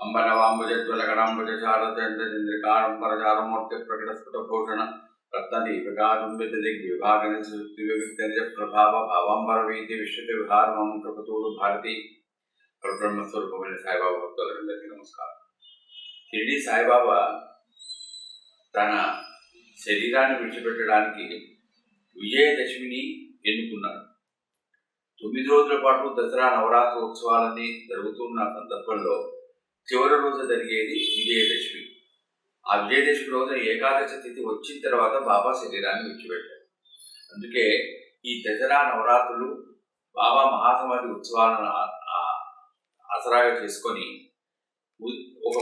అంబనవాంబుజారచంద్రకారంబరచారమూర్తి ప్రకటస్ఫుటభూషణ రత్నదీపకారుంబితదిగ్విభాగనిత్య ప్రభావ భావాంబర వీధి విశ్వతి విహారమం కృపతూడు భారతి పరబ్రహ్మస్వరూపమైన సాయిబాబా భక్తులందరికీ నమస్కారం షిరిడి సాయిబాబా తన శరీరాన్ని విడిచిపెట్టడానికి విజయదశమిని ఎన్నుకున్నాడు తొమ్మిది రోజుల పాటు దసరా నవరాత్రి ఉత్సవాలన్నీ జరుగుతున్న సందర్భంలో చివరి రోజు జరిగేది విజయదశమి. ఆ విజయదశమి రోజున ఏకాదశి తిథి వచ్చిన తర్వాత బాబా శరీరాన్ని విడిచిపెట్టారు. అందుకే ఈ దసరా నవరాత్రులు బాబా మహాసమాధి ఉత్సవాలను ఆసరాగా చేసుకొని ఒక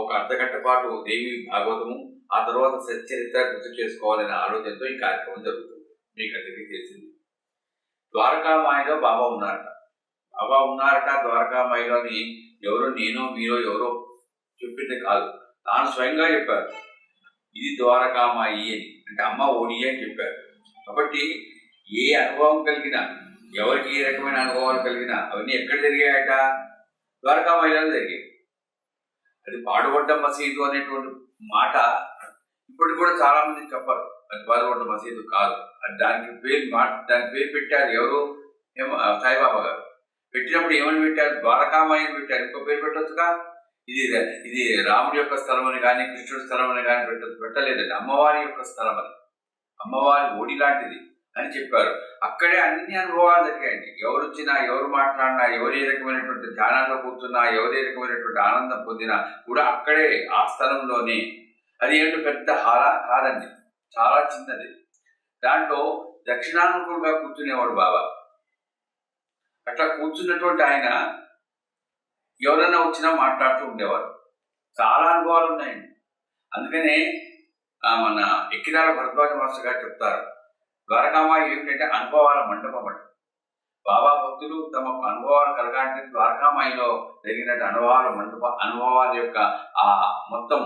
ఒక అర్ధగంట పాటు దేవి భాగవతము ఆ తర్వాత సచ్చరిత్ర గుర్తు చేసుకోవాలనే ఆలోచనతో ఈ కార్యక్రమం జరుగుతుంది. మీకు అందరికీ తెలిసింది. ద్వారకామాయలో బాబా ఉన్నారట. అబ్బా ఉన్నారట ద్వారకామాయిలోని ఎవరో నేనో మీరో ఎవరో చెప్పింది కాదు. తాను స్వయంగా చెప్పారు. ఇది ద్వారకామాయి అని. అంటే అమ్మ ఓడి అని చెప్పారు. కాబట్టి ఏ అనుభవం కలిగినా ఎవరికి ఏ రకమైన అనుభవాలు కలిగినా అవన్నీ ఎక్కడ జరిగాయట? ద్వారకామాయిలో జరిగాయి. అది పాడుబడ్డ మసీదు అనేటువంటి మాట ఇప్పటికి కూడా చాలా మంది చెప్పరు. అది పాడుబడ్డ మసీదు కాదు. అది దానికి పేరు మా దానికి పేరు పెట్టారు ఎవరు? ఏమో సాయిబాబా గారు. పెట్టినప్పుడు ఏమని పెట్టారు? ద్వారకామాయని పెట్టారు. ఇంకో పేరు పెట్టొచ్చుగా? ఇది ఇది. రాముడి యొక్క స్థలం అని కానీ కృష్ణుడి స్థలం అని కానీ పెట్ట పెట్టలేదండి. అమ్మవారి యొక్క స్థలం అని అమ్మవారి ఓడి లాంటిది అని చెప్పారు. అక్కడే అన్ని అనుభవాలు జరిగాయండి. ఎవరు వచ్చినా ఎవరు మాట్లాడినా ఎవరు ఏ రకమైనటువంటి ధ్యానంలో కూర్చున్నా ఎవరు ఏ రకమైనటువంటి ఆనందం పొందినా కూడా అక్కడే ఆ స్థలంలోనే. అది ఏంటో పెద్ద హాల కాదండి. చాలా చిన్నది. దాంట్లో దక్షిణానుకూలంగా కూర్చునేవాడు బాబా. అట్లా కూర్చున్నటువంటి ఆయన ఎవరైనా వచ్చినా మాట్లాడుతూ ఉండేవారు. చాలా అనుభవాలు ఉన్నాయండి అందుకనే మన ఎక్కిరాల భరద్వాజ మాస్టర్ గారు చెప్తారు ద్వారకామా ఏమిటంటే అనుభవాల మండపం అంట. బాబా భక్తులు తమ అనుభవాలు కలగాలంటే ద్వారకామాయిలో జరిగినట్టు అనుభవాల మండప అనుభవాల యొక్క ఆ మొత్తం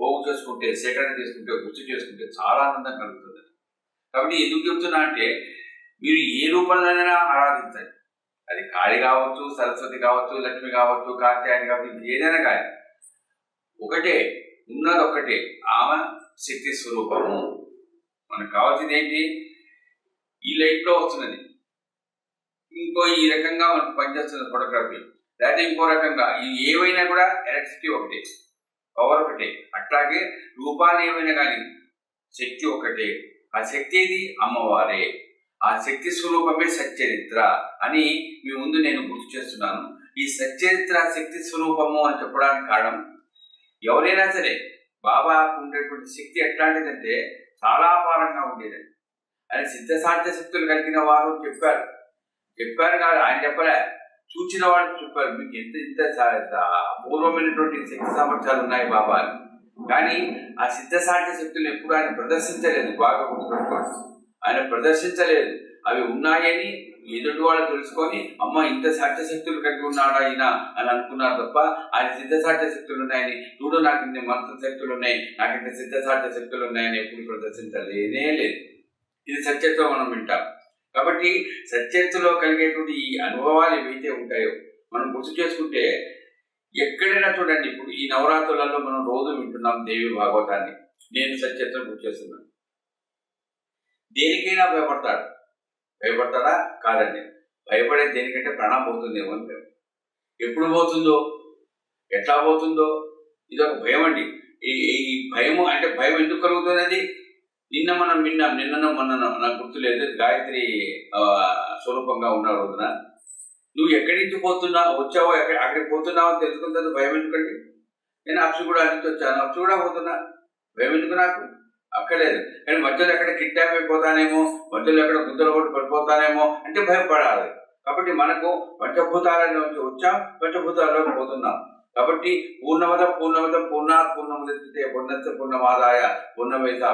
పోగు చేసుకుంటే సేకరణ చేసుకుంటే గుర్తు చేసుకుంటే చాలా ఆనందం కలుగుతుంది. కాబట్టి ఎందుకు చెప్తున్నా అంటే మీరు ఏ రూపంలోనైనా ఆరాధించండి. అది కాళి కావచ్చు సరస్వతి కావచ్చు లక్ష్మి కావచ్చు కాత్యాయని కావచ్చు ఏదైనా కానీ ఒకటే ఉన్నది ఒకటే ఆమె శక్తి స్వరూపము. మనకు కావాల్సింది ఏంటి? ఈ లైఫ్లో వస్తున్నది. ఇంకో ఈ రకంగా మనకు పనిచేస్తుంది ఫోటోగ్రఫీ. లేకపోతే ఇంకో రకంగా ఇది ఏవైనా కూడా ఎలక్ట్రిసిటీ ఒకటే పవర్ ఒకటే. అట్లాగే రూపాలు ఏమైనా కానీ శక్తి ఒకటే. ఆ శక్తి ఇది అమ్మవారే. ఆ శక్తి స్వరూపమే సచ్చరిత్ర అని మీ ముందు నేను గుర్తు చేస్తున్నాను. ఈ సచ్చరిత్ర శక్తి స్వరూపము అని చెప్పడానికి కారణం ఎవరైనా సరే బాబాకు ఉండేటువంటి శక్తి ఎట్లాంటిదంటే చాలా అపారంగా ఉండేది. ఆయన సిద్ధసాధ్య శక్తులు కలిగిన వారు చెప్పారు. చెప్పారు కాదు ఆయన చెప్పలే. చూచిన వాళ్ళు చెప్పారు మీకు ఎంత ఇంత అపూర్వమైనటువంటి శక్తి సామర్థ్యాలు ఉన్నాయి బాబా కానీ ఆ సిద్ధసాధ్య శక్తులు ఎప్పుడు ఆయన ప్రదర్శించలేదు బాగా గుర్తుపెట్టుకోండి. ఆయన ప్రదర్శించలేదు. అవి ఉన్నాయని ఎదుటి వాళ్ళు తెలుసుకొని అమ్మ ఇంత సాధ్య శక్తులు కలిగి ఉన్నాడు ఆయన అని అనుకున్నారు తప్ప ఆయన సిద్ధ సాధ్య శక్తులు ఉన్నాయని చూడు నాకు ఇన్ని మంత్ర శక్తులు ఉన్నాయి. నాకు ఇంత సిద్ధ సాధ్య శక్తులు ఉన్నాయని ఎప్పుడు ప్రదర్శించలేనే లేదు. ఇది సత్యత్వం మనం వింటాం. కాబట్టి సత్యత్తులో కలిగేటువంటి ఈ అనుభవాలు ఏవైతే ఉంటాయో మనం గుర్తు చేసుకుంటే ఎక్కడైనా చూడండి ఇప్పుడు ఈ నవరాత్రులలో మనం రోజు వింటున్నాం దేవి భాగవతాన్ని. నేను సత్యత్వం గుర్తు చేస్తున్నాను. దేనికైనా భయపడతాడు. భయపడతాడా? కాదండి. భయపడే దేనికంటే ప్రాణం పోతుందేమో అని భయం. ఎప్పుడు పోతుందో? ఎట్లా పోతుందో? ఇది ఒక భయం అండి. ఈ ఈ భయము అంటే భయం ఎందుకు కలుగుతున్నది నిన్న మనం విన్నాం నిన్న మొన్న నాకు గుర్తులేదు గాయత్రి స్వరూపంగా ఉన్న రోజున. నువ్వు ఎక్కడి నుంచి పోతున్నావు? వచ్చావో? ఎక్కడ అక్కడికి పోతున్నావో? తెలుసుకున్న భయం ఎందుకండి? నేను అప్సుగూడ నుంచి వచ్చాను. అప్సుగూడ పోతున్నా? భయం ఎందుకు నాకు? అక్కర్లేదు. కానీ మధ్యలో ఎక్కడ కిడ్నాప్ అయిపోతానేమో మధ్యలో ఎక్కడ గుద్దలు కొట్టి పడిపోతానేమో అంటే భయపడాలి. కాబట్టి మనకు పంచభూతాల నుంచి వచ్చాం పంచభూతాల్లోకి పోతున్నాం. కాబట్టి పూర్ణమద పూర్ణమద పూర్ణ పూర్ణముదితే పూర్ణస్య పూర్ణమాదాయ పూర్ణమైతే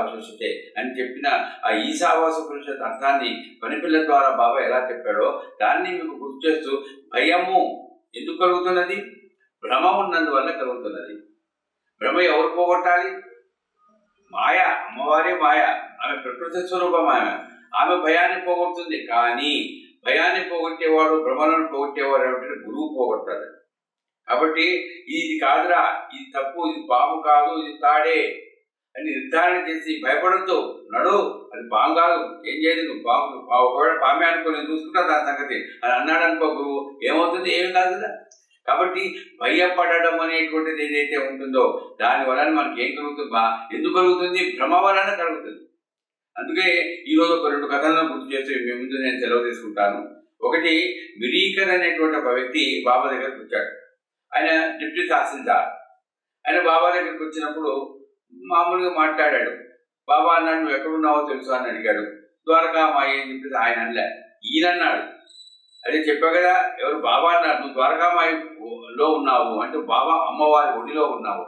అని చెప్పిన ఆ ఈశావాస పురుషత్ అర్థాన్ని పనిపిల్ల ద్వారా బాబా ఎలా చెప్పాడో దాన్ని మీకు గుర్తు చేస్తూ భయము ఎందుకు కలుగుతున్నది? భ్రమ ఉన్నందువల్ల కలుగుతున్నది. భ్రమ ఎవరు పోగొట్టాలి? మాయ అమ్మవారి మాయ ఆమె ప్రకృతి స్వరూపం ఆమె. ఆమె భయాన్ని పోగొడుతుంది. కానీ భయాన్ని పోగొట్టేవాడు భ్రమలను పోగొట్టేవాడు ఏమిటంటే గురువు పోగొడతాడు. కాబట్టి ఇది కాదురా ఇది తప్పు ఇది పాము కాదు ఇది తాడే అని నిర్ధారణ చేసి భయపడద్దు. నడు అది పాము కాదు. ఏం చేయదు నువ్వు? పాము ఒకవేళ పామే అనుకో నేను చూసుకుంటా దాని సంగతి. అని అన్నాడు అనుకో గురువు ఏమవుతుంది? ఏం కాదు కదా? కాబట్టి భయపడడం అనేటువంటిది ఏదైతే ఉంటుందో దాని వలన మనకి ఏం కలుగుతుంది? బా ఎందుకు కలుగుతుంది? భ్రమ వలన కలుగుతుంది. అందుకే ఈరోజు ఒక రెండు కథలను గుర్తు చేస్తే మీ ముందు నేను సెలవు తీసుకుంటాను. ఒకటి మిరీకర్ అనేటువంటి ఒక వ్యక్తి బాబా దగ్గరకు వచ్చాడు. ఆయన డిప్యూటీ తహసీల్దార్. ఆయన బాబా దగ్గరికి వచ్చినప్పుడు మామూలుగా మాట్లాడాడు. బాబా అన్నాడు నువ్వు ఎక్కడున్నావో తెలుసు అని అడిగాడు. ద్వారకా మా ఏం చెప్పేసి ఆయన అనలే. ఈయనన్నాడు. అదే చెప్పా కదా ఎవరు బాబా అన్నారు నువ్వు ద్వారకామాయిలో ఉన్నావు అంటే బాబా అమ్మవారి ఒడిలో ఉన్నావు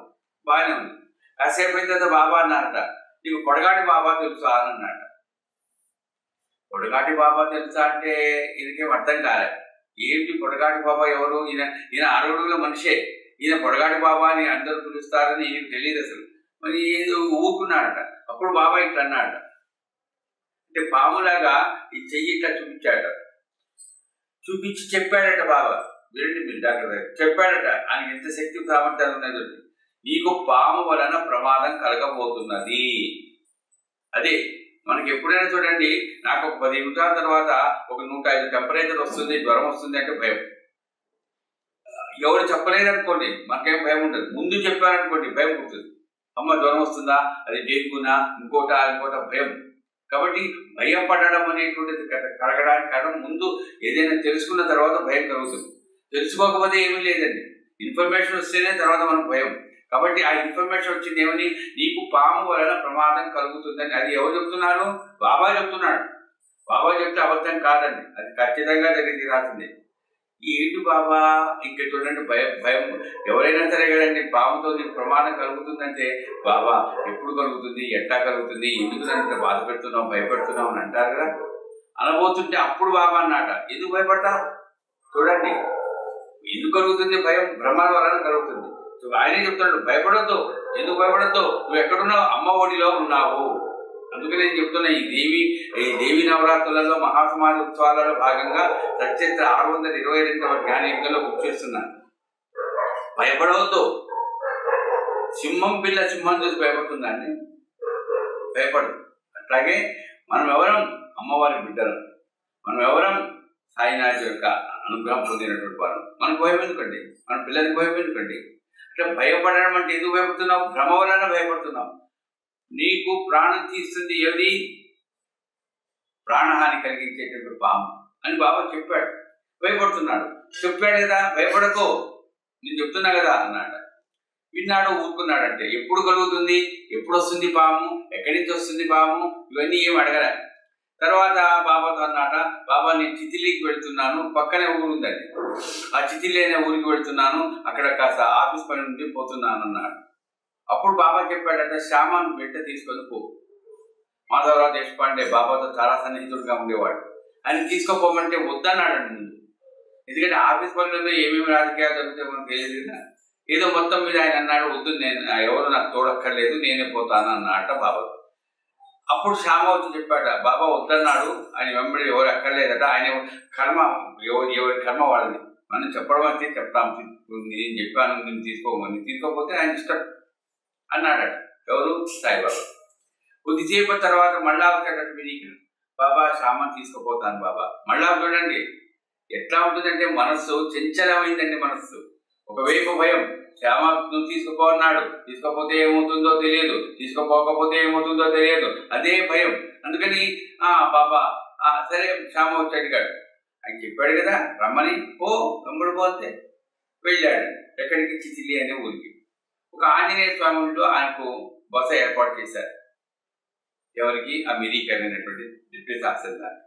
బాగానే ఉంది. కాసేపు అయిన తర్వాత బాబా అన్నారట నీకు పొడగాటి బాబా తెలుసా? అని అన్నాడు పొడగాటి బాబా తెలుసా అంటే ఈయనకేం అర్థం కాలే. ఏంటి పొడగాటి బాబా ఎవరు? ఈయన ఈయన అరవడుగుల మనిషే. ఈయన పొడగాటి బాబా అని అందరూ పిలుస్తారని ఈయన తెలియదు అసలు. మరి ఏదో ఊరుకున్నాడట అప్పుడు బాబా ఇట్లా అన్నాడట అంటే పాములాగా ఈ చెయ్యి ఇట్లా చూపించాడట చూపించి చెప్పాడట బాబా. వినండి మీరు డాక్టర్ గారు. చెప్పాడట ఆయనకి ఎంత శక్తి సామర్థ్యాలు ఉన్నది నీకు పాము వలన ప్రమాదం కలగబోతున్నది. అదే మనకి ఎప్పుడైనా చూడండి నాకు ఒక పది నిమిషాల తర్వాత ఒక నూట ఐదు టెంపరేచర్ వస్తుంది జ్వరం వస్తుంది అంటే భయం. ఎవరు చెప్పలేదు అనుకోండి మనకేం భయం ఉండదు. ముందు చెప్పారనుకోండి భయం ఉంటుంది అమ్మ జ్వరం వస్తుందా? అది డెంగ్యూనా ఇంకోట ఇంకోట భయం. కాబట్టి భయపడడం అనేటువంటిది కలగడానికి కారణం ముందు ఏదైనా తెలుసుకున్న తర్వాత భయం కలుగుతుంది. తెలుసుకోకపోతే ఏమీ లేదండి. ఇన్ఫర్మేషన్ వస్తేనే తర్వాత మనకు భయం. కాబట్టి ఆ ఇన్ఫర్మేషన్ వచ్చింది ఏమని? నీకు పాము వలన ప్రమాదం కలుగుతుందని. అది ఎవరు చెప్తున్నారు? బాబా చెప్తున్నాడు. బాబా చెప్తే అబద్ధం కాదండి. అది ఖచ్చితంగా జరిగి తీరాల్సిందే ఏంటి బాబా? ఇంక చూడండి భయం భయం. ఎవరైనా సరే కదండి పాముతో నీకు ప్రమాదం కలుగుతుందంటే బాబా ఎప్పుడు కలుగుతుంది? ఎట్టా కలుగుతుంది? ఎందుకు అంత బాధ పెడుతున్నావు భయపెడుతున్నావు అని అంటారు కదా? అనబోతుంటే అప్పుడు బాబా అన్నాట ఎందుకు భయపడతావు? చూడండి ఎందుకు కలుగుతుంది భయం? భ్రమ వలన కలుగుతుంది. ఆయనే చెప్తున్నాడు భయపడద్దు. ఎందుకు భయపడద్దు? నువ్వు ఎక్కడున్నావు? అమ్మ ఒడిలో ఉన్నావు. అందుకనే నేను చెప్తున్నా ఈ దేవి ఈ దేవి నవరాత్రులలో మహాసమాధి ఉత్సవాలలో భాగంగా సత్యత్ర ఆరు వందల ఇరవై రెండవ జ్ఞాన బుక్ గుర్తు చేస్తున్నాను భయపడవద్దు. సింహం పిల్ల సింహం చూసి భయపడుతుందండి భయపడు. అట్లాగే మనం ఎవరం అమ్మవారి బిడ్డలు. మనం ఎవరం సాయినాథ్ యొక్క అనుగ్రహం పొందినటువంటి వారు. మనకు భయం ఎందుకండి? మన పిల్లలకి భయం ఎందుకండి? అంటే భయపడడం అంటే ఎందుకు భయపడుతున్నావు? భ్రమ వలన భయపడుతున్నావు. నీకు ప్రాణం తీస్తుంది ఏది? ప్రాణహాని కలిగించేటువంటి పాము అని బాబా చెప్పాడు. భయపడుతున్నాడు. చెప్పాడు కదా భయపడకో. నేను చెప్తున్నా కదా అన్నాడు. విన్నాడు ఊరుకున్నాడంటే ఎప్పుడు కలుగుతుంది? ఎప్పుడు వస్తుంది పాము? ఎక్కడి నుంచి వస్తుంది పాము? ఇవన్నీ ఏం అడగలే. తర్వాత బాబాతో అన్నాట బాబా నేను చితిలీకి వెళ్తున్నాను. పక్కనే ఊరు ఉందండి. ఆ చితిలి అనే ఊరికి వెళ్తున్నాను. అక్కడ కాస్త ఆఫీస్ పని నుండి పోతున్నాను అన్నాడు అప్పుడు బాబా చెప్పాడట శ్యామాను బిడ్డ తీసుకొని పో. మాధవరావు దేశపాండే బాబాతో చాలా సన్నిహితుడిగా ఉండేవాడు. ఆయన తీసుకోపోమంటే వద్దన్నాడు ముందు ఎందుకంటే ఆఫీస్ పనులలో ఏమేమి రాజకీయాలు జరుగుతాయో మనకు తెలియదు ఏదో మొత్తం మీద ఆయన అన్నాడు వద్దు నేను ఎవరు నాకు తోడక్కర్లేదు నేనే పోతాను అన్నట బాబా. అప్పుడు శ్యామ వచ్చి చెప్పాడు బాబా వద్దన్నాడు ఆయన వెంబడి ఎవరు అక్కర్లేదట ఆయన కర్మ ఎవరి ఎవరి కర్మ వాళ్ళది. మనం చెప్పడం అయితే చెప్తాం నేను చెప్పాను నేను తీసుకోమని తీసుకోకపోతే ఆయన ఇష్టం అన్నాడట ఎవరు? సాయిబాబా. కొద్దిసేపు తర్వాత మళ్ళా వచ్చాడట వినీకి బాబా శ్యామని తీసుకుపోతాను బాబా. మళ్ళా చూడండి. ఎట్లా ఉంటుందంటే మనస్సు చంచలమైందండి మనస్సు. ఒకవైపు భయం. శ్యామ నువ్వు తీసుకుపో అన్నాడు తీసుకోపోతే ఏమవుతుందో తెలియదు. తీసుకోపోకపోతే ఏమవుతుందో తెలియదు. అదే భయం. అందుకని ఆ బాబా ఆ సరే శ్యామ వచ్చి అడిగాడు ఆయన చెప్పాడు కదా రమ్మని. ఓ తమ్ముడు పోతే. వెళ్ళాడు. ఎక్కడికి? చిచిలి అనే ఊరికి. ఒక ఆంజనేయ స్వామి ఉంటూ ఆయనకు బస ఏర్పాటు చేశారు. ఎవరికి? ఆ మిరీకర్ అనేటువంటి డిప్యూటీ తహసీల్దార్.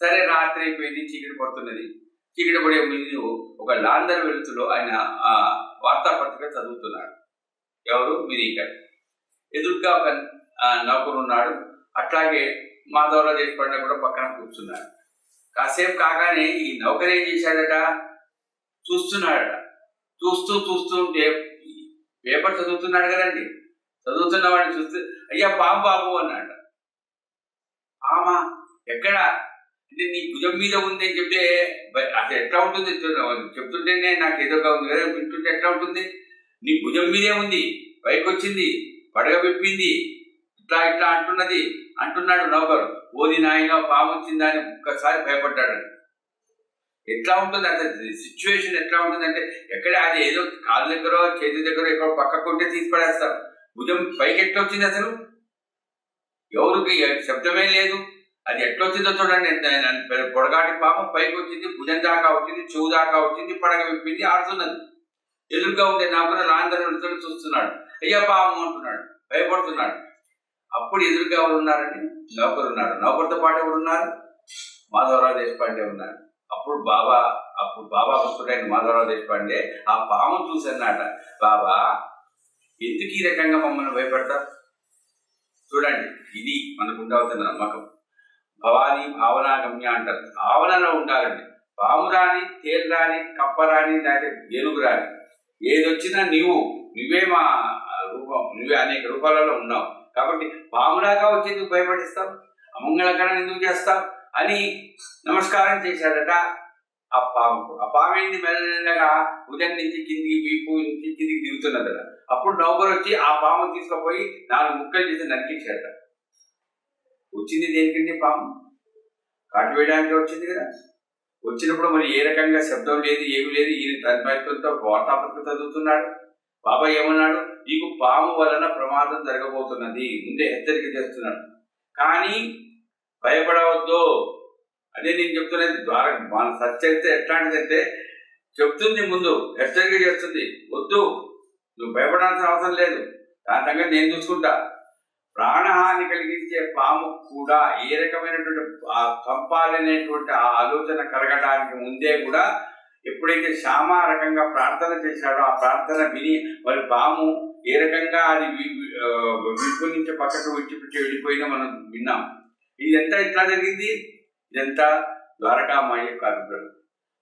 సరే రాత్రి అయిపోయింది చీకటి పడుతున్నది. చీకటి పడే ముందు ఒక లాందర్ వెలుతులో ఆయన ఆ వార్తాపత్రిక చదువుతున్నాడు. ఎవరు? మిరీకర్ ఎదురుగా ఒక నౌకరు ఉన్నాడు. అట్లాగే మాధవరావు దేశపాండే కూడా పక్కన కూర్చున్నాడు. కాసేపు కాగానే ఈ నౌకరు ఏం చేశాడట? చూస్తున్నాడట. చూస్తూ చూస్తూ ఉంటే పేపర్ చదువుతున్నాడు కదండి. చదువుతున్న వాడిని చూస్తే అయ్యా బాబు బాబు అన్నాడు. ఆమా ఎక్కడ? అంటే నీ భుజం మీద ఉంది అని చెప్తే బ- అసలు ఎట్లా ఉంటుంది? చెప్తుంటేనే నాకు ఏదో ఉంది కదా వింటుంటే ఎట్లా ఉంటుంది? నీ భుజం మీదే ఉంది పైకి వచ్చింది పడగ పెట్టింది ఇట్లా ఇట్లా అంటున్నది. అంటున్నాడు నౌకరు ఓది నాయన పాము వచ్చిందని ఒక్కసారి భయపడ్డాడు ఎట్లా ఉంటుంది అసలు సిచ్యువేషన్ ఎట్లా ఉంటుంది అంటే ఎక్కడ అది ఏదో కాళ్ళ దగ్గర చేతి దగ్గర ఎక్కడ పక్కకు ఉంటే తీసి పడేస్తారు భుజం పైకి ఎట్లా వచ్చింది అసలు? ఎవరికి శబ్దమే లేదు. అది ఎట్లా వచ్చిందో చూడండి ఎంత- పొడగాటి పాపం పైకి వచ్చింది భుజం దాకా వచ్చింది చెవు దాకా వచ్చింది పడగ విప్పింది ఆడుతున్నది. ఎదురుగా ఉండే నాకున్న రాందరుడు చూస్తున్నాడు. అయ్యా పాపం అంటున్నాడు. భయపడుతున్నాడు. అప్పుడు ఎదురుగా ఎవరు ఉన్నారండి? నౌకరు ఉన్నారు నౌకరుతో పాటు ఎవరు ఉన్నారు? మాధవరావు దేశపాండే ఉన్నారు. అప్పుడు బాబా అప్పుడు బాబా భక్తుడైన మాధవరావు దేశపాండే ఆ పాము చూసన్నాట బాబా ఎందుకు ఈ రకంగా మమ్మల్ని భయపెడతారు? చూడండి ఇది మనకు ఉండవుతున్న నమ్మకం. భవాని భావనాగమ్య అంటారు. భావనలో ఉండాలండి. పాము రాని తేలు రాని కప్ప రాని లేకపోతే ఏనుగు రాని ఏది వచ్చినా నీవు నువ్వే మా రూపం నువ్వే అనేక రూపాలలో ఉన్నావు. కాబట్టి పాములాగా వచ్చి నువ్వు భయపడిస్తావు? అమంగళకరం ఎందుకు చేస్తావు? అని నమస్కారం చేశాడట ఆ పాముకు ఆ పాము ఏంది? మెల్లగా ఉదయం నుంచి కిందికి వీపు నుంచి కిందికి దిగుతున్నదట. అప్పుడు నౌకరు వచ్చి ఆ పాము తీసుకుపోయి నాలుగు ముక్కలు చేసి నరికించాడట వచ్చింది దేనికంటే పాము? కాటు వేయడానికి వచ్చింది కదా. వచ్చినప్పుడు మరి ఏ రకంగా శబ్దం లేదు ఏమి లేదు. ఈయన తన్మయత్వంతో వార్తాపత్రిక చదువుతున్నాడు. బాబా ఏమన్నాడు? నీకు పాము వలన ప్రమాదం జరగబోతున్నది. ముందే హెచ్చరిక చేస్తున్నాడు. కానీ భయపడవద్దు. అదే నేను చెప్తున్నది ద్వారా మన సత్యైతే ఎట్లాంటిదంటే చెప్తుంది ముందు హెచ్చరిక చేస్తుంది. వద్దు. నువ్వు భయపడాల్సిన అవసరం లేదు. దాని సంగతి నేను చూసుకుంటా. ప్రాణహాని కలిగించే పాము కూడా ఏ రకమైనటువంటి ఆ ఆ ఆలోచన కలగడానికి ముందే కూడా ఎప్పుడైతే శ్యామ రకంగా ప్రార్థన చేశాడో ఆ ప్రార్థన విని మరి పాము ఏ రకంగా అది వి- విప్పు నుంచి పక్కకు విడిచిపెట్టి వెళ్ళిపోయినా మనం విన్నాం. ఇదంతా ఎట్లా జరిగింది? ఇదంతా ద్వారకామాయి యొక్క అనుగ్రహం.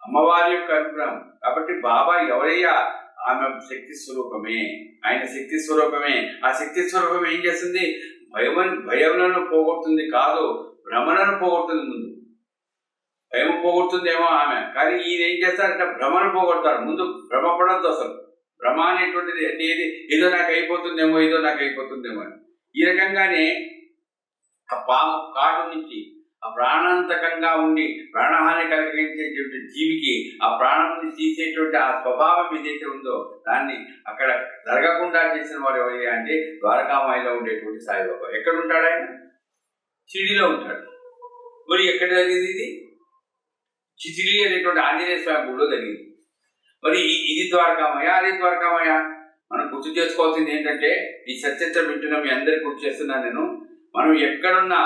అమ్మవారి యొక్క అనుగ్రహం. కాబట్టి బాబా ఎవరయ్యా? ఆమె శక్తి స్వరూపమే. ఆయన శక్తి స్వరూపమే. ఆ శక్తి స్వరూపం ఏం చేస్తుంది? భయం భయములను పోగొడుతుంది కాదు భ్రమలను పోగొడుతుంది ముందు. భయం పోగొడుతుందేమో ఆమె. కానీ ఈయన ఏం చేస్తారంటే భ్రమను పోగొడతారు. ముందు భ్రమపడద్దు అసలు. భ్రమ అనేటువంటిది అంటే ఏది ఏదో నాకు అయిపోతుందేమో ఏదో నాకు అయిపోతుందేమో అని. ఈ రకంగానే ఆ పాము కాటు నుంచి ఆ ప్రాణాంతకంగా ఉండి ప్రాణహాని కలిగించేటువంటి జీవికి ఆ ప్రాణాన్ని తీసేటువంటి ఆ స్వభావం ఏదైతే ఉందో దాన్ని అక్కడ జరగకుండా చేసిన వాడు ఎవరి అంటే ద్వారకామాయిలో ఉండేటువంటి సాయిబాబా ఎక్కడ ఉంటాడు ఆయన? షిరిడిలో ఉంటాడు. మరి ఎక్కడ జరిగింది ఇది? చిచిలి అనేటువంటి ఆంజనేయ స్వామి గుడిలో జరిగింది. మరి ఇది ద్వారకామయ అది ద్వారకామయ? మనం గుర్తు చేసుకోవాల్సింది ఏంటంటే ఈ సత్యత్ర వింటున్న మీ అందరికి గుర్తు చేస్తున్నాను నేను. మనం ఎక్కడున్నా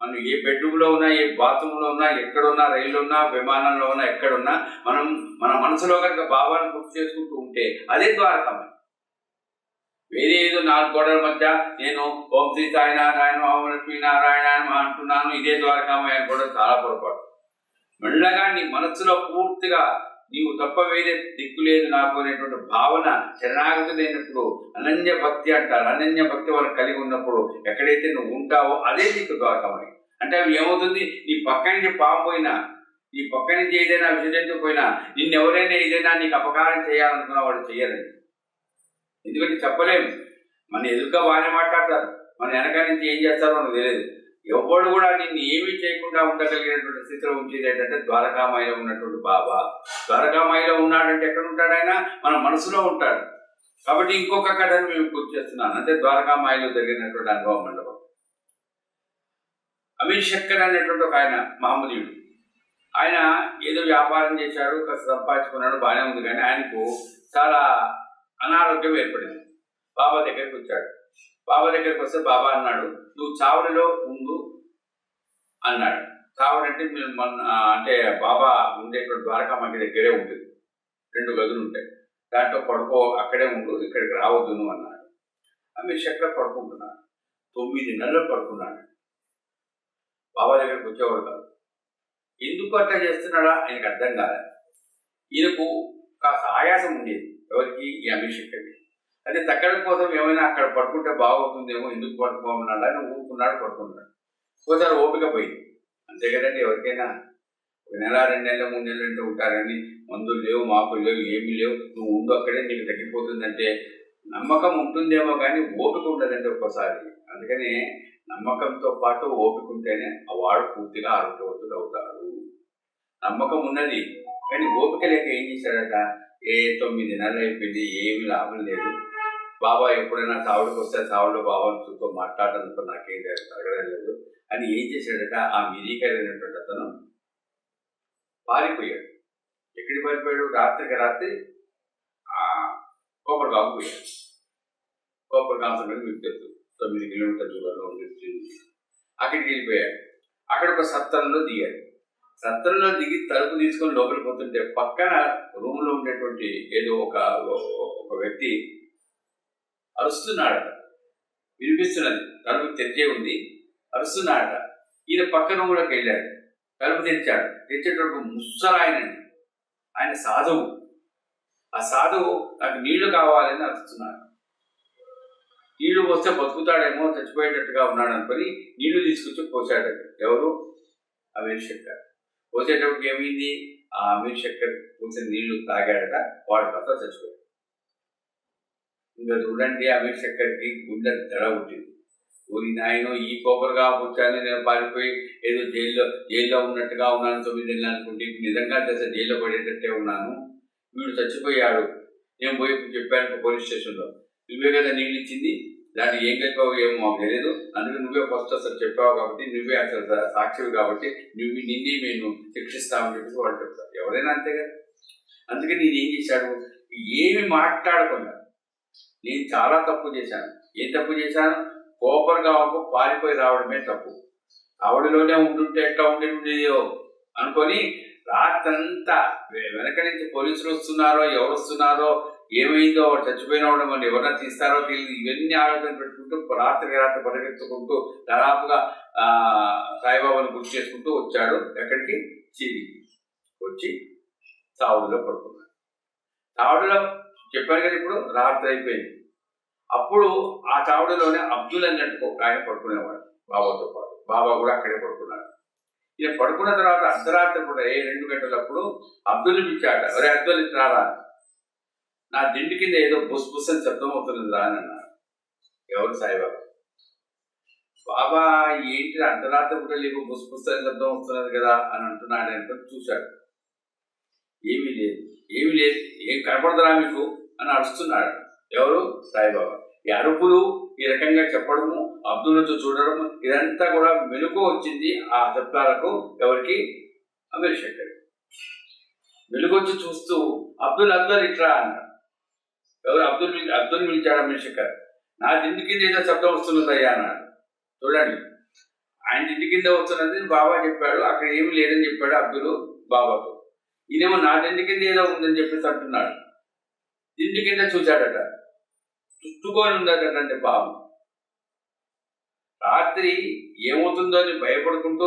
మనం ఏ బెడ్రూమ్లో ఉన్నా ఏ బాత్రూంలో ఉన్నా ఎక్కడున్నా రైలు ఉన్నా విమానంలో ఉన్నా ఎక్కడున్నా మనం మన మనసులో కనుక భావాన్ని గుర్తు చేసుకుంటూ ఉంటే అదే ద్వారకం వేరే ఏదో నాలుగు గోడల మధ్య నేను ఓం శ్రీ సాయినారాయణ ఓం లక్ష్మీ నారాయణ అంటున్నాను ఇదే ద్వారకామయ్య కూడా చాలా పొరపాటు. మెల్లగా నీ మనస్సులో పూర్తిగా నీవు తప్ప వేరే దిక్కు లేదు నాకు అనేటువంటి భావన శరణాగతి లేనప్పుడు అనన్య భక్తి అంటారు. అనన్య భక్తి వాళ్ళకి కలిగి ఉన్నప్పుడు ఎక్కడైతే నువ్వు ఉంటావో అదే నీకు ద్వారకమై అంటే అవి ఏమవుతుంది? నీ పక్క నుంచి పాము పోయినా నీ పక్క నుంచి ఏదైనా విషజంతు పోయినా నిన్ను ఎవరైనా ఏదైనా నీకు అపకారం చేయాలనుకున్న వాడు చెయ్యరండి ఎందుకంటే చెప్పలేము. మన ఎదురుగా బాగానే మాట్లాడతారు. మన వెనక నుంచి ఏం చేస్తారో మనకు తెలియదు. ఎవడు కూడా నిన్ను ఏమీ చేయకుండా ఉండగలిగినటువంటి స్థితిలో ఉంచేది ఏంటంటే ద్వారకామాయిలో ఉన్నటువంటి బాబా. ద్వారకామాయిలో ఉన్నాడంటే ఎక్కడ ఉంటాడు ఆయన? మన మనసులో ఉంటాడు. కాబట్టి ఇంకొక కథను మేము గుర్తు చేస్తున్నాను. అంటే ద్వారకామాయిలో జరిగినటువంటి అనుభవం మండపం. అమీర్ శక్కర్ అనేటువంటి ఒక ఆయన మహమ్మదీయుడు. ఆయన ఏదో వ్యాపారం చేశాడు కాస్త సంపాదించుకున్నాడు బాగానే ఉంది. కానీ ఆయనకు చాలా అనారోగ్యం ఏర్పడింది. బాబా దగ్గరికి వచ్చాడు. బాబా దగ్గరికి వస్తే బాబా అన్నాడు నువ్వు చావడిలో ఉండు అన్నాడు. చావడి అంటే మీరు మన అంటే బాబా ఉండేటువంటి ద్వారకామాకి దగ్గరే ఉంటుంది. రెండు గదులు ఉంటాయి. దాంట్లో పడుకో అక్కడే ఉండు ఇక్కడికి రావద్దు నువ్వు అన్నాడు. ఆమె చక్కగా పడుకుంటున్నాడు తొమ్మిది నెలలు పడుకున్నాడు. బాబా దగ్గరికి వచ్చేవాడు కాదు. ఎందుకు అట్లా చేస్తున్నాడా? ఆయనకు అర్థం కాలేదు ఈయనకు కాస్త ఆయాసం ఉండేది. ఎవరికి? ఈ అమీర్ అంటే తగ్గడం కోసం ఏమైనా అక్కడ పడుకుంటే బాగుంటుందేమో ఎందుకు పడుకోమన్నాడు అని ఊరుకున్నాడు పడుకున్నాడు ఒకసారి ఓపిక పోయింది. అంతే కదండి ఎవరికైనా ఒక నెల రెండు నెలలు మూడు నెలలు అంటే ఉంటారని మందులు లేవు మాకు లేవు ఏమీ లేవు. నువ్వు ఉండు అక్కడే నీకు తగ్గిపోతుందంటే నమ్మకం ఉంటుందేమో కానీ ఓపిక ఉండదండి ఒక్కోసారి. అందుకని నమ్మకంతో పాటు ఓపిక ఉంటేనే వాడు పూర్తిగా ఆరోగ్యవంతుడు అవుతాడు. నమ్మకం ఉన్నది కానీ ఓపిక లేక ఏం చేశాడట? ఏ తొమ్మిది నెలలు అయిపోయింది ఏమి లాభం లేదు. బాబా ఎప్పుడైనా చావుడికి వస్తే చావుడు బాబాతో మాట్లాడడంతో నాకేం జరగడం లేదు. అని ఏం చేశాడట? ఆ మిరీకైనటువంటి అతను పారిపోయాడు. ఎక్కడికి పారిపోయాడు? రాత్రికి రాత్రి ఆ కోపర్ కాపు పోయాడు. కోపర్ కాపు మీద మీకు తెలుసు. తొమ్మిది కిలోమీటర్ల దూరంలో ఉంది అక్కడికి వెళ్ళిపోయాడు. అక్కడ ఒక సత్రంలో దిగాడు. సత్రంలో దిగి తలుపు తీసుకొని లోపలికి పోతుంటే పక్కన రూమ్లో ఉండేటువంటి ఏదో ఒక ఒక వ్యక్తి అరుస్తున్నాడట. వినిపిస్తున్నది. తలుపు తెరిచే ఉంది. అరుస్తున్నాడట. ఈయన పక్కన కూడా వెళ్ళాడు. తలుపు తెరిచాడు. తెచ్చేటప్పుడు ముసలాయనండి ఆయన సాధువు. ఆ సాధువు నాకు నీళ్ళు కావాలని అరుస్తున్నాడు. నీళ్ళు పోస్తే బతుకుతాడేమో చచ్చిపోయేటట్టుగా ఉన్నాడు అనుకొని నీళ్ళు తీసుకొచ్చి పోసాడు. ఎవరు? అమీర్ శక్కర్ పోసేటప్పుడు ఏమైంది? ఆ అమీర్ శక్కర్ పోసిన నీళ్ళు తాగాడట. వాడు కథ చచ్చిపోయాడు. ఇంకా చూడండి అమిత్ శక్కర్కి గుండె దడ ఉంటుంది ఊరి నాయన ఈ కోపరగా వచ్చాను నేను పారిపోయి ఏదో జైల్లో జైల్లో ఉన్నట్టుగా ఉన్నాను తొమ్మిది నెలలు అనుకుంటే నిజంగా దశ జైల్లో పడేటట్టే ఉన్నాను. వీడు చచ్చిపోయాడు. నేను పోయి చెప్పాను పోలీస్ స్టేషన్లో. నువ్వే కదా నీళ్ళు ఇచ్చింది? దాన్ని ఏం కలిపావు ఏమో మాకు తెలియదు అందుకే నువ్వే ఫస్ట్ అసలు చెప్పావు కాబట్టి నువ్వే అసలు సాక్షివి కాబట్టి నువ్వు నిన్నే మేము శిక్షిస్తామని చెప్పేసి వాళ్ళు చెప్తారు. ఎవరైనా అంతే కదా? అందుకే నేను ఏం చేశాడు? ఏమి మాట్లాడకుండా నేను చాలా తప్పు చేశాను. ఏం తప్పు చేశాను? కోపర్గా పారిపోయి రావడమే తప్పు. ఆవిడలోనే ఉండుంటే ఎట్లా ఉండేదో అనుకొని రాత్రంతా వెనక నుంచి పోలీసులు వస్తున్నారో ఎవరు వస్తున్నారో ఏమైందో వాడు చచ్చిపోయినవాడు మనం ఎవరైనా తీస్తారో తెలియదు ఇవన్నీ ఆలోచన పెట్టుకుంటూ రాత్రి రాత్రి పరిగెత్తుకుంటూ దాదాపుగా సాయిబాబాను గుర్తు చేసుకుంటూ వచ్చాడు ఎక్కడికి? చీరికి వచ్చి తావుడులో పడుకున్నాడు. తావుడులో చెప్పాను కదా ఇప్పుడు రాత్రి అయిపోయింది. అప్పుడు ఆ తావిడలోనే అబ్దుల్ అన్నట్టు ఒక ఆయన పడుకునేవాడు బాబాతో పాటు. బాబా కూడా అక్కడే పడుకున్నాడు. ఈయన పడుకున్న తర్వాత అర్ధరాత్రి కూడా ఏ రెండు గంటలప్పుడు అబ్దుల్ పిచ్చాడు ఒరే అబ్దుల్ రారా. నా దిండి కింద ఏదో బుస్ బుస్ అని శబ్దం అవుతుంది రా అని అన్నారు. ఎవరు సాయిబాబా? బాబా ఏంటి అర్ధరాత్రి కూడా లేవు బుస్ బుస్ అని శబ్దం అవుతున్నది కదా అని అంటున్నాడు అనుకొని చూశాడు. ఏమీ లేదు ఏమీ లేదు ఏం కనపడదురా మీకు? అని అరుస్తున్నాడు. ఎవరు? సాయిబాబా. ఈ అరుపులు ఈ రకంగా చెప్పడము అబ్దులతో చూడడం ఇదంతా కూడా మెలకు వచ్చింది ఆ శబ్దాలకు ఎవరికి? అమీర్ శంకర్ వెలుగొచ్చి చూస్తూ అబ్దుల్ అబ్దుల్ ఇట్రా అన్నాడు. ఎవరు? అబ్దుల్ అబ్దుల్ పిలిచాడు అమీర్ శంకర్ నా దిండి కింద ఏదో శబ్దం వస్తున్నదయ్యా అన్నాడు. చూడండి. ఆయన ఇంటి కింద వస్తున్నది బాబా చెప్పాడు అక్కడ ఏమీ లేదని చెప్పాడు అబ్దుల్ బాబాతో. ఈయనేమో నా దిండి కింద ఏదో ఉందని చెప్పేసి అంటున్నాడు. ఇంటి కింద చూశాడట చుట్టుకొని ఉందటంటే బాబు. రాత్రి ఏమవుతుందో అని భయపడుకుంటూ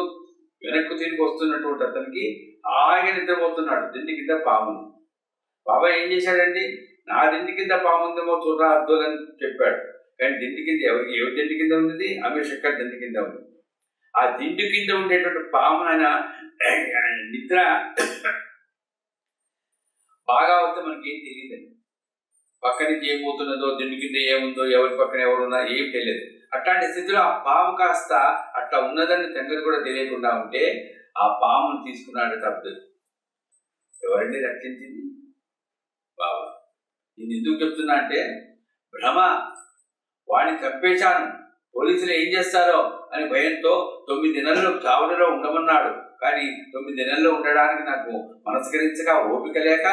వెనక్కు తిరిగి వస్తున్నటువంటి అతనికి ఆగి నిద్రపోతున్నాడు. దిండి కింద పాము. బాబా ఏం చేశాడండి? నా దిండి కింద పాము ఉందేమో చూడరా అద్దుల్ అని చెప్పాడు. కానీ దిండి కింద ఎవరికి ఎవరి దిండి కింద ఉంది అమీర్ శక్కర్ దిండి కింద ఉంది ఆ దిండు కింద ఉండేటువంటి పాము ఆయన నిద్ర బాగా వస్తే మనకి ఏం తెలియదండి. పక్కనికి ఏం ఏమవుతున్నదో దిండు కింద ఏముందో ఎవరి పక్కన ఎవరున్నా ఏం తెలియదు. అట్లాంటి స్థితిలో ఆ పాము కాస్త అట్లా ఉన్నదని తండ్రి కూడా తెలియకుండా ఉంటే ఆ పామును తీసుకున్నాడు తప్పదు ఎవరండి రక్షించింది? బాబా నేను ఎందుకు చెప్తున్నా అంటే భ్రమ. వాడిని చంపేశాను. పోలీసులు ఏం చేస్తారో అని భయంతో తొమ్మిది నెలలు చావుడిలో ఉండమన్నాడు. కానీ తొమ్మిది నెలలు ఉండడానికి నాకు మనస్కరించక ఓపిక లేక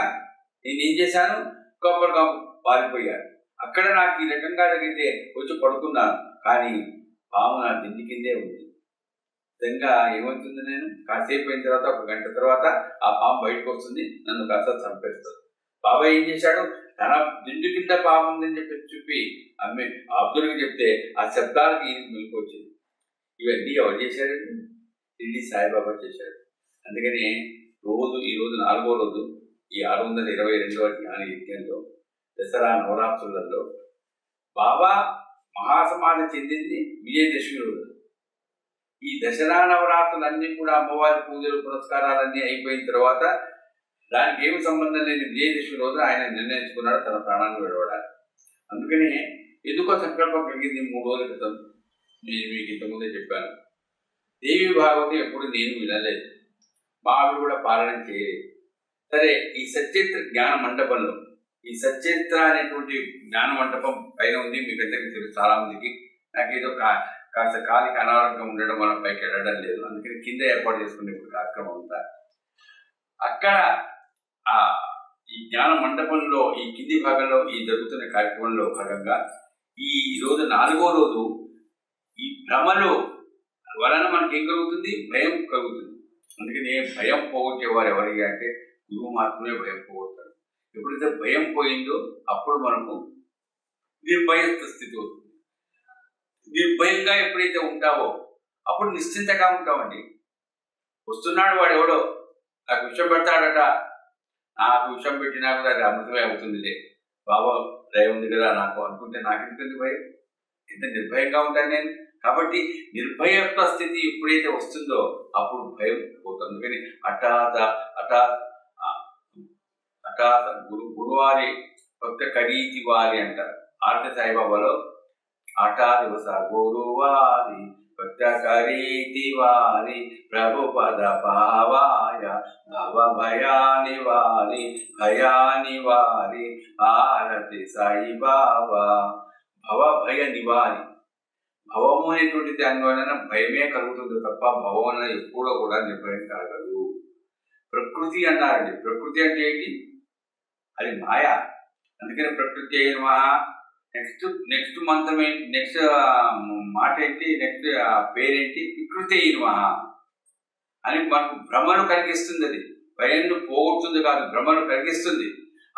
నేనేం చేశాను? కొబ్బరిగా పారిపోయాను అక్కడ నాకు ఈ రకంగా జరిగితే వచ్చి పడుకున్నాను కానీ పాము నా దిండి కిందే ఉంది. నిజంగా ఏమవుతుంది నేను? కాసేపు అయిన తర్వాత ఒక గంట తర్వాత ఆ పాము బయటకు వస్తుంది నన్ను కాస్త చంపేస్తుంది. బాబాయ్ ఏం చేశాడు? తన దిండు కింద పాము ఉందని చెప్పి చెప్పి అమ్మే అబ్దుల్కి చెప్తే ఆ శబ్దాలకి ఈయనకి మెలకు వచ్చింది. ఇవన్నీ ఎవరు చేశారండి? తిండి సాయిబాబా చేశాడు. అందుకని రోజు ఈ రోజు నాలుగో రోజు ఈ ఆరు వందల ఇరవై రెండవ జ్ఞాన యజ్ఞంలో దసరా నవరాత్రులలో బాబా మహాసమాధి చెందింది విజయదశమి రోజు. ఈ దసరా నవరాత్రులన్నీ కూడా అమ్మవారి పూజలు పురస్కారాలన్నీ అయిపోయిన తర్వాత దానికి ఏమి సంబంధం లేని విజయదశమి రోజు ఆయన నిర్ణయించుకున్నాడు తన ప్రాణాన్ని విడవడానికి. అందుకని ఎందుకో సంకల్పం కలిగింది మూడు రోజుల క్రితం. నేను మీకు ఇంతకుముందే చెప్పాను. దేవి భాగవతి ఎప్పుడు నేను వినలేదు. మా ఆవిడ కూడా పాలన చేయలేదు. సరే ఈ సచిత్ర జ్ఞాన మండపంలో ఈ సచేత్ర అనేటువంటి జ్ఞాన మండపం పైన ఉంది. మీ అందరికీ తెలుసు చాలా మందికి నాకు ఏదో కా కాస్త కాలికి అనారోగ్యం ఉండడం వల్ల పైకి వెళ్ళడం లేదు. అందుకని కింద ఏర్పాటు చేసుకునే ఇప్పుడు కార్యక్రమం అంతా. అక్కడ ఆ ఈ జ్ఞాన మండపంలో ఈ కింది భాగంలో ఈ జరుగుతున్న కార్యక్రమంలో భాగంగా ఈ రోజు నాలుగో రోజు ఈ భ్రమలో వలన మనకి ఏం కలుగుతుంది? భయం కలుగుతుంది. అందుకని భయం పోగొట్టేవారు ఎవరికి అంటే గురువు మాత్రమే భయం పోగొట్టారు ఎప్పుడైతే భయం పోయిందో అప్పుడు మనకు నిర్భయత్వ స్థితి వస్తుంది నిర్భయంగా ఎప్పుడైతే ఉంటావో అప్పుడు నిశ్చింతగా ఉంటామండి వస్తున్నాడు వాడు ఎవడో? నాకు విషయం పెడతాడట. నాకు విషయం పెట్టి నాకు అది అమృతమే అవుతుందిలే. బాబా దయ ఉంది కదా నాకు అనుకుంటే నాకు ఎందుకంది భయం? ఎంత నిర్భయంగా ఉంటాను నేను. కాబట్టి నిర్భయత్వ స్థితి ఎప్పుడైతే వస్తుందో అప్పుడు భయం పోతుంది. కానీ హఠాత్ హఠాత్ ఆ, హఠాత్ గురు గురువారి భక్త కరీతి వారి అంటారు. ఆర్త సాయిబాబాలో హఠా దివస గురువారి భక్త కరీతి వారి ప్రభు పద పావాయ భవ భయాని వారి భయాని వారి ఆరతి సాయిబాబా. భవ భయ నివారి. భవము అనేటువంటి దాని వలన భయమే కలుగుతుంది తప్ప భవం అనేది ఎప్పుడో కూడా నిర్భయం కలగదు. ప్రకృతి అన్నారండి. ప్రకృతి అంటే ఏంటి? అది మాయ. అందుకని ప్రకృతి అయిన నెక్స్ట్ నెక్స్ట్ మంత్రం ఏంటి నెక్స్ట్ మాట ఏంటి? నెక్స్ట్ పేరేంటి? వికృతి అయిన అని మనకు భ్రమను కలిగిస్తుంది అది. భయంను పోగొడుతుంది కాదు భ్రమను కలిగిస్తుంది.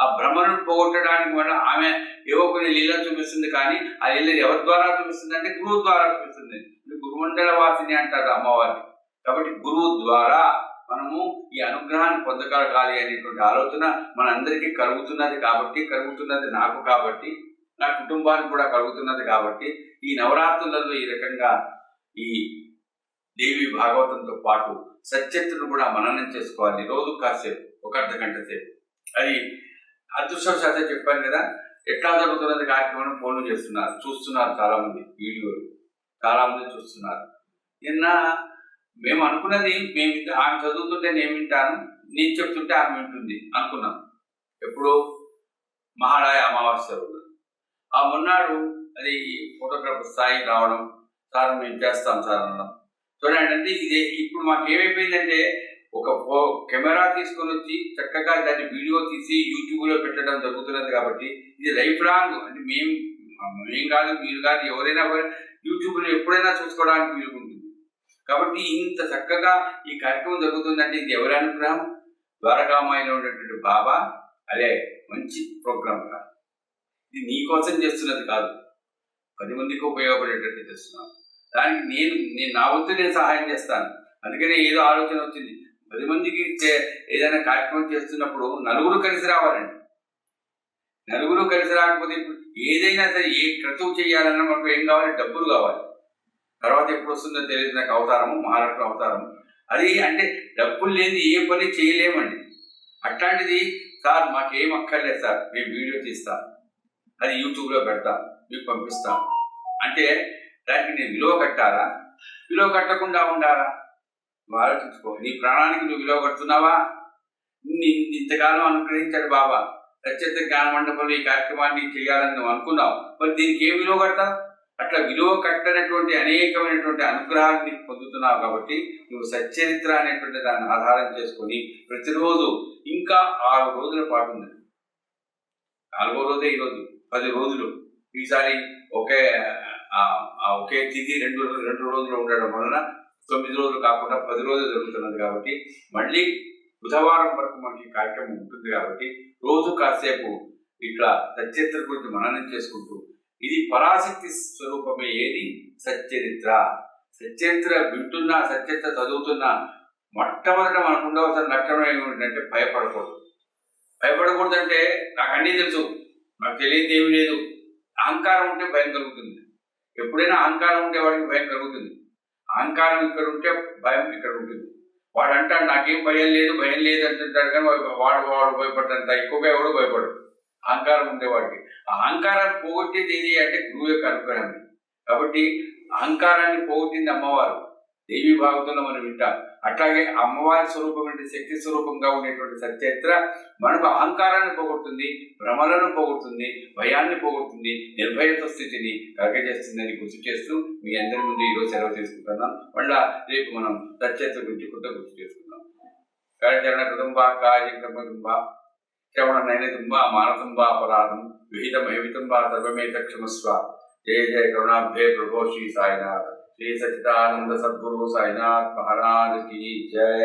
ఆ భ్రమను పోగొట్టడానికి మన ఆమె ఏవో కొన్ని లీల చూపిస్తుంది కానీ ఆ లీల ఎవరి ద్వారా చూపిస్తుంది అంటే గురువు ద్వారా చూపిస్తుంది. గురుమండల వాసిని అంటారు అమ్మవారిని. కాబట్టి గురువు ద్వారా మనము ఈ అనుగ్రహాన్ని పొందగలగాలి అనేటువంటి ఆలోచన మనందరికీ కలుగుతున్నది కాబట్టి కలుగుతున్నది నాకు కాబట్టి నా కుటుంబానికి కూడా కలుగుతున్నది కాబట్టి ఈ నవరాత్రులలో ఈ రకంగా ఈ దేవి భాగవతంతో పాటు సత్యత్తును కూడా మననం చేసుకోవాలి. రోజు కాసేపు ఒక అర్ధ గంట సేపు. అది అదృష్టవశాత చెప్పాను కదా ఎట్లా జరుగుతున్నది కార్యక్రమం ఫోన్లు చేస్తున్నారు చూస్తున్నారు చాలామంది వీడియోలు చాలా మంది చూస్తున్నారు. నిన్న మేము అనుకున్నది మేము ఆమె చదువుతుంటే నేను వింటాను నేను చెప్తుంటే ఆమె వింటుంది అనుకున్నాం. ఎప్పుడు మహారాయ అమావాస్య రోజు ఆ మొన్నాడు అది ఫోటోగ్రాఫర్ స్థాయి రావడం సార్ మేము చేస్తాం సార్ అన్నాం. చూడండి అంటే ఇది ఇప్పుడు మాకు ఏమైపోయిందంటే ఒక ఫో కెమెరా తీసుకొని వచ్చి చక్కగా దాన్ని వీడియో తీసి యూట్యూబ్లో పెట్టడం జరుగుతున్నది కాబట్టి ఇది లైఫ్ లాంగ్. అంటే మేము మేం కాదు మీరు కాదు ఎవరైనా యూట్యూబ్లో ఎప్పుడైనా చూసుకోవడానికి వీలు ఉంటుంది కాబట్టి ఇంత చక్కగా ఈ కార్యక్రమం జరుగుతుందంటే ఇది ఎవరి అనుగ్రహం? ద్వారకామాయిలో ఉన్నటువంటి బాబా అదే మంచి ప్రోగ్రామ్ కాదు ఇది నీ కోసం చేస్తున్నది కాదు. పది మందికి ఉపయోగపడేటట్టు చేస్తున్నాను దానికి నేను నేను నా వంతు నేను సహాయం చేస్తాను. అందుకనే ఏదో ఆలోచన వచ్చింది. పది మందికి చే- ఏదైనా కార్యక్రమం చేస్తున్నప్పుడు నలుగురు కలిసి రావాలండి. నలుగురు కలిసి రాకపోతే ఇప్పుడు ఏదైనా సరే ఏ క్రతువు చేయాలన్నా మనకు ఏం కావాలి? డబ్బులు కావాలి. తర్వాత ఎప్పుడు వస్తుందో తెలియదు నాకు అవతారము మహాలక్ష్మి అవతారము. అది అంటే డబ్బులు లేని ఏ పని చేయలేమండి. అట్లాంటిది సార్ మాకేం అక్కర్లేదు సార్ మేము వీడియో తీస్తాం అది యూట్యూబ్లో పెడతాం మీకు పంపిస్తాం. అంటే దానికి నేను విలువ కట్టాలా? విలువ కట్టకుండా ఉండాలా? ఆలోచించుకో నీ ప్రాణానికి నువ్వు విలువ కడుతున్నావా? నీ ఇంతకాలం అనుగ్రహించాడు బాబా. సత్యత జ్ఞాన మండపంలో ఈ కార్యక్రమాన్ని చేయాలని నువ్వు అనుకున్నావు. మరి దీనికి ఏం విలువ కడతావు? అట్లా విలువ కట్టనటువంటి అనేకమైనటువంటి అనుగ్రహాన్ని పొందుతున్నావు కాబట్టి నువ్వు సచ్చరిత్ర అనేటువంటి దాన్ని ఆధారం చేసుకొని ప్రతిరోజు ఇంకా ఆరు రోజుల పాటు ఉంది నాలుగో రోజే ఈరోజు పది రోజులు. ఈసారి ఒకే ఒకే తిథి రెండు రెండు రోజులు ఉండడం వలన తొమ్మిది రోజులు కాకుండా పది రోజులు జరుగుతున్నది కాబట్టి మళ్ళీ బుధవారం వరకు మనకి కార్యక్రమం ఉంటుంది కాబట్టి రోజు కాసేపు ఇట్లా సచరిత్ర గురించి మననం చేసుకుంటూ ఇది పరాశక్తి స్వరూపమే ఏది? సచ్చరిత్ర. సచ్చరిత్ర వింటున్నా సచ్చరిత్ర చదువుతున్నా మొట్టమొదట మనకు ఉండవలసిన లక్షణం ఏమిటంటే భయపడకూడదు భయపడకూడదు. అంటే నాకు అన్నీ తెలుసు. నాకు తెలియదు ఏమీ లేదు. అహంకారం ఉంటే భయం కలుగుతుంది. ఎప్పుడైనా అహంకారం ఉంటే వాడికి భయం కలుగుతుంది. అహంకారం ఇక్కడ ఉంటే భయం ఇక్కడ ఉంటుంది. వాడు అంటాడు నాకేం భయం లేదు భయం లేదు అంటుంటాడు కానీ వాడు వాడు వాడు భయపడ్డంత ఎక్కువగా ఎవడు భయపడడు. అహంకారం ఉండేవాడికి ఆ అహంకారాన్ని పోగొట్టేది ఏది అంటే గురువు యొక్క అనుగ్రహం. కాబట్టి అహంకారాన్ని పోగొట్టింది అమ్మవారు. దేవి భాగవతంలో మనం వింటాం. అట్లాగే అమ్మవారి స్వరూపం అంటే శక్తి స్వరూపంగా ఉండేటువంటి సత్యత్ర మనకు అహంకారాన్ని పోగొడుతుంది భ్రమలను పోగొడుతుంది భయాన్ని పోగొడుతుంది నిర్భయత స్థితిని కలగజేస్తుందని గుర్తు చేస్తూ మీ అందరి ముందు ఈరోజు సెలవు తీసుకుంటున్నాం. మళ్ళా రేపు మనం సత్యత్ర గురించి కొత్త గుర్తు చేసుకుందాం. కరచరణ కుటుంబ కాయ కుటుంబ. ಶ್ರವಣ ನಯನತುಂಬ ಮಾನತುಂಬ ಅಪರಾಧಂ ವಿಹಿತ ಮಹಿತುಂಬ ಸರ್ವಮೇತ ಕ್ಷಮಸ್ವ ಜಯ ಜಯ ಕರುಣಾಭ್ಯೇ ಪ್ರಭೋ ಶ್ರೀ ಸಾಯಿನಾಥ ಶ್ರೀ ಸಚಿದಾನಂದ ಸದ್ಗುರು ಸಾಯಿನಾಥ್ ಮಹಾರಾಜ್ ಕಿ ಜಯ